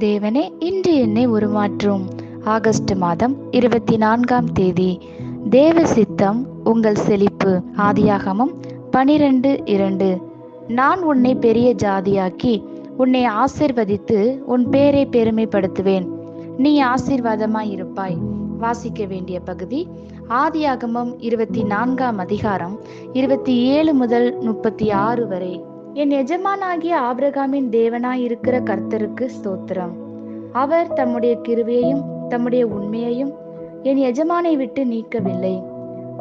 தேவனே இன்று என்னை உருமாற்றும். ஆகஸ்ட் மாதம் இருபத்தி நான்காம் தேதி. தேவ சித்தம் உங்கள் செழிப்பு. ஆதியாகமம் பனிரெண்டு இரண்டு. நான் உன்னை பெரிய ஜாதியாக்கி உன்னை ஆசிர்வதித்து உன் பேரை பெருமைப்படுத்துவேன். நீ ஆசீர்வாதமாய் இருப்பாய். வாசிக்க வேண்டிய பகுதி ஆதியாகமம் இருபத்தி நான்காம் அதிகாரம் இருபத்தி ஏழு முதல் முப்பத்தி ஆறு வரை. என் எஜமானாகிய ஆபிரகாமின் தேவனாய் இருக்கிற கர்த்தருக்கு ஸ்தோத்திரம். அவர் தம்முடைய கிருவியையும் தம்முடைய உண்மையையும் என் எஜமானை விட்டு நீக்கவில்லை.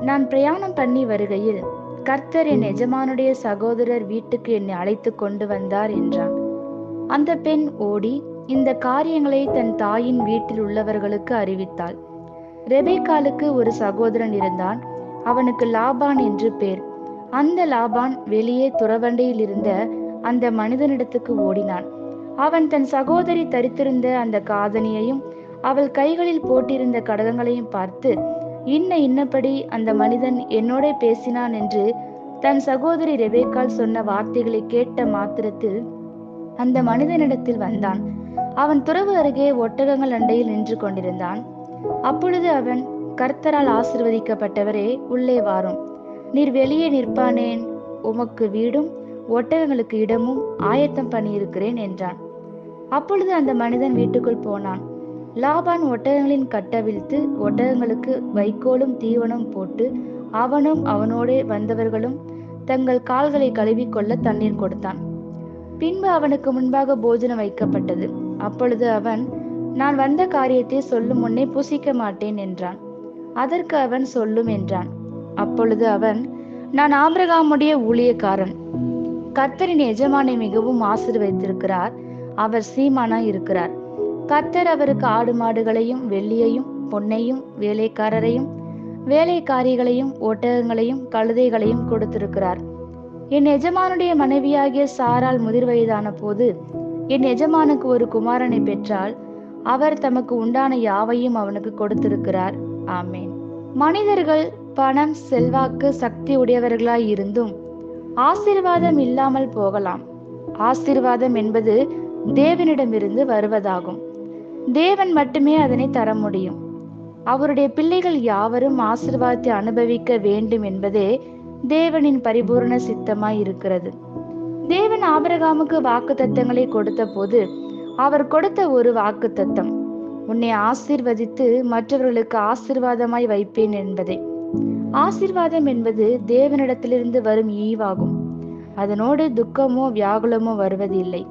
நான் பிரயாணம் பண்ணி வருகையில் கர்த்தர் என் எஜமானுடைய சகோதரர் வீட்டுக்கு என்னை அழைத்து கொண்டு வந்தார் என்றான். அந்த பெண் ஓடி இந்த காரியங்களை தன் தாயின் வீட்டில் உள்ளவர்களுக்கு அறிவித்தாள். ரெபேக்காலுக்கு ஒரு சகோதரன் இருந்தான். அவனுக்கு லாபான் என்று பேர். அந்த லாபான் வெளியே துறவண்டையில் இருந்த அந்த மனிதனிடத்துக்கு ஓடினான். அவன் தன் சகோதரி தரித்திருந்த அந்த காதணியையும் அவள் கைகளில் போட்டிருந்த கடகங்களையும் பார்த்து இன்ன இன்னபடி அந்த மனிதன் என்னோட பேசினான் என்று தன் சகோதரி ரெபேக்கால் சொன்ன வார்த்தைகளை கேட்ட மாத்திரத்தில் அந்த மனிதனிடத்தில் வந்தான். அவன் துறவு அருகே ஒட்டகங்கள் அண்டையில் நின்று கொண்டிருந்தான். அப்பொழுது அவன் கர்த்தரால் ஆசிர்வதிக்கப்பட்டவரே உள்ளே வாரும். நீர் வெளியே நிற்பானேன். உமக்கு வீடும் ஒட்டகங்களுக்கு இடமும் ஆயத்தம் பண்ணியிருக்கிறேன் என்றான். அப்பொழுது அந்த மனிதன் வீட்டுக்குள் போனான். லாபான் ஒட்டகங்களின் கட்டவிழ்த்து ஒட்டகங்களுக்கு வைக்கோலும் தீவனம் போட்டு அவனும் அவனோடே வந்தவர்களும் தங்கள் கால்களை கழுவிக்கொள்ள தண்ணீர் கொடுத்தான். பின்பு அவனுக்கு முன்பாக போஜனம் வைக்கப்பட்டது. அப்பொழுது அவன் நான் வந்த காரியத்தை சொல்லும் முன்னே புசிக்க மாட்டேன் என்றான். அதற்கு அவன் சொல்லும் என்றான். அப்பொழுது அவன் நான் ஆபிரகாமுடைய ஊழியக்காரன். கத்தரின் எஜமானை மிகவும் ஆசிர்வதித்திருக்கிறார். அவர் சீமானா இருக்கிறார். கத்தர் அவருக்கு ஆடு மாடுகளையும் வெள்ளியையும் பொன்னையும் வேலைக்காரரையும் வேலைக்காரிகளையும் ஒட்டகங்களையும் கழுதைகளையும் கொடுத்திருக்கிறார். என் எஜமானுடைய மனைவியாகிய சாரால் முதிர் வயதான போது என் எஜமானுக்கு ஒரு குமாரனை பெற்றால் அவர் தமக்கு உண்டான யாவையும் அவனுக்கு கொடுத்திருக்கிறார். ஆமேன். மனிதர்கள் பணம் செல்வாக்கு சக்தி உடையவர்களாய் இருந்தும் ஆசீர்வாதம் இல்லாமல் போகலாம். ஆசீர்வாதம் என்பது தேவனிடமிருந்து வருவதாகும். தேவன் மட்டுமே அதனை தர முடியும். அவருடைய பிள்ளைகள் யாவரும் ஆசிர்வாதத்தை அனுபவிக்க வேண்டும் என்பதே தேவனின் பரிபூர்ண சித்தமாய் இருக்கிறது. தேவன் ஆபரகாமுக்கு வாக்கு தத்தங்களை கொடுத்த போது அவர் கொடுத்த ஒரு வாக்கு தத்தம் உன்னை ஆசீர்வதித்து மற்றவர்களுக்கு ஆசிர்வாதமாய் வைப்பேன் என்பதே. ஆசிர்வாதம் என்பது தேவனிடத்திலிருந்து வரும் ஈவாகும். அதனோடு துக்கமோ வியாகுலமோ வருவதில்லை.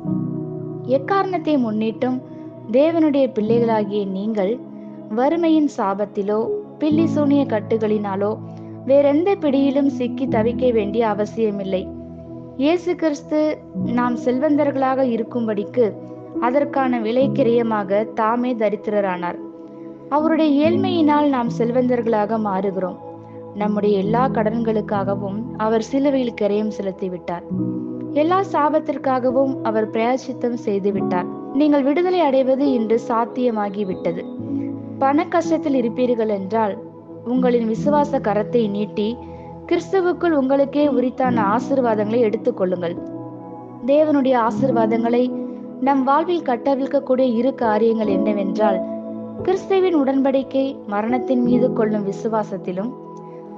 எக்காரணத்தை முன்னிட்டும் தேவனுடைய பிள்ளைகளாகிய நீங்கள் வறுமையின் சாபத்திலோ பில்லி சூனிய கட்டுகளினாலோ வேறெந்த பிடியிலும் சிக்கி தவிக்க வேண்டிய அவசியமில்லை. இயேசு கிறிஸ்து நாம் செல்வந்தர்களாக இருக்கும்படிக்கு அதற்கான விலைக்கிரியமாக தாமே தரித்திரரானார். அவருடைய ஏழ்மையினால் நாம் செல்வந்தர்களாக மாறுகிறோம். நம்முடைய எல்லா கடன்களுக்காகவும் அவர் சிலுவையில் கிரயம் செலுத்தி விட்டார் எல்லா சாபத்திற்காகவும் அவர் பிரயாசித்தம் செய்து விட்டார் நீங்கள் விடுதலை அடைவது இன்று சாத்தியமாகிவிட்டது. பண கஷ்டத்தில் இருப்பீர்கள் என்றால் உங்களின் விசுவாச கரத்தை நீட்டி கிறிஸ்துவுக்குள் உங்களுக்கே உரித்தான ஆசிர்வாதங்களை எடுத்துக்கொள்ளுங்கள் தேவனுடைய ஆசிர்வாதங்களை நம் வாழ்வில் கட்டவிழ்க்கக்கூடிய இரு காரியங்கள் என்னவென்றால் கிறிஸ்துவின் உடன்படிக்கை மரணத்தின் மீது கொள்ளும் விசுவாசத்திலும்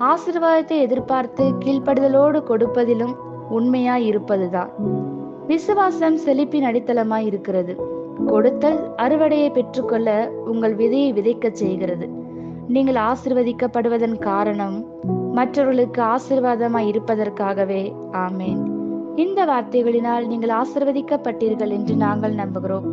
ஆசிர்வாதத்தை எதிர்பார்த்து கீழ்ப்படுதலோடு கொடுப்பதிலும் உண்மையாய் இருப்பதுதான் விசுவாசம் செழிப்பின் அடித்தளமாய் இருக்கிறது. கொடுத்தல் அறுவடையை பெற்றுக்கொள்ள உங்கள் விதையை விதைக்கச் செய்கிறது. நீங்கள் ஆசிர்வதிக்கப்படுவதன் காரணம் மற்றவர்களுக்கு ஆசிர்வாதமாய் இருப்பதற்காகவே. ஆமேன். இந்த வார்த்தைகளினால் நீங்கள் ஆசிர்வதிக்கப்பட்டீர்கள் என்று நாங்கள் நம்புகிறோம்.